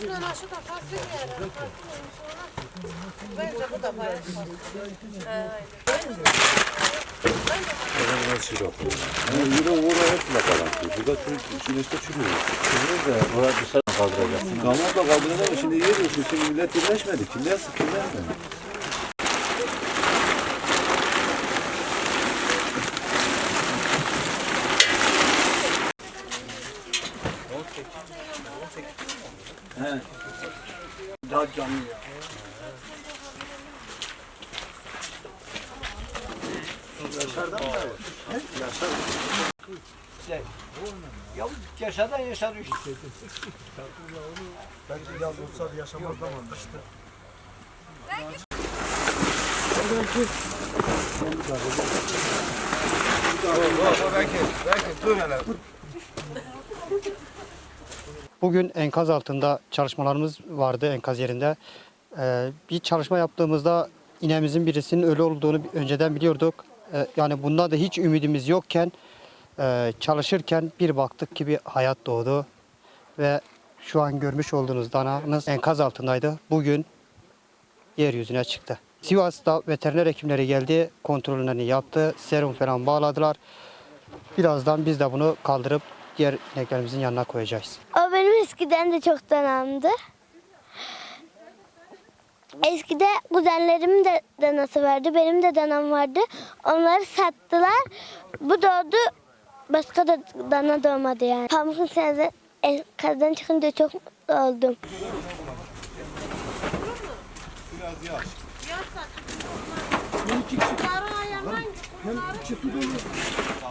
Şu da fasulye yarar. Bence bu da bayağı şey yapıyor. Yani yine uğra hepsine kalan. Bu da çürük, güneşte çürüyor. Çürüyor da orada dışarı kaldıracaksın. Damla da kaldıracak ama şimdi yeriyorsun. Şimdi millet birleşmedi. Kimler sık kimler mi? Daha canlı ya. Yaşar. Ya yaşadan yaşar işte. Belki yaz olsa yaşamaz ama kıştı. Bugün enkaz altında çalışmalarımız vardı enkaz yerinde. Ee, bir çalışma yaptığımızda inemizin birisinin ölü olduğunu önceden biliyorduk. Ee, yani bunda da hiç ümidimiz yokken e, çalışırken bir baktık ki bir hayat doğdu. Ve şu an görmüş olduğunuz danamız enkaz altındaydı. Bugün yeryüzüne çıktı. Sivas'ta veteriner hekimleri geldi, kontrollerini yaptı, serum falan bağladılar. Birazdan biz de bunu kaldırıp diğer ineklerimizin yanına koyacağız. Benim eskiden de çok danamdı. Eskide kuzenlerimin de danası vardı. Benim de danam vardı. Onları sattılar. Bu doğdu. Başka da dana doğmadı yani. Pamuk'un senede enkazdan çıkınca çok mutlu oldum. Yarın ayağından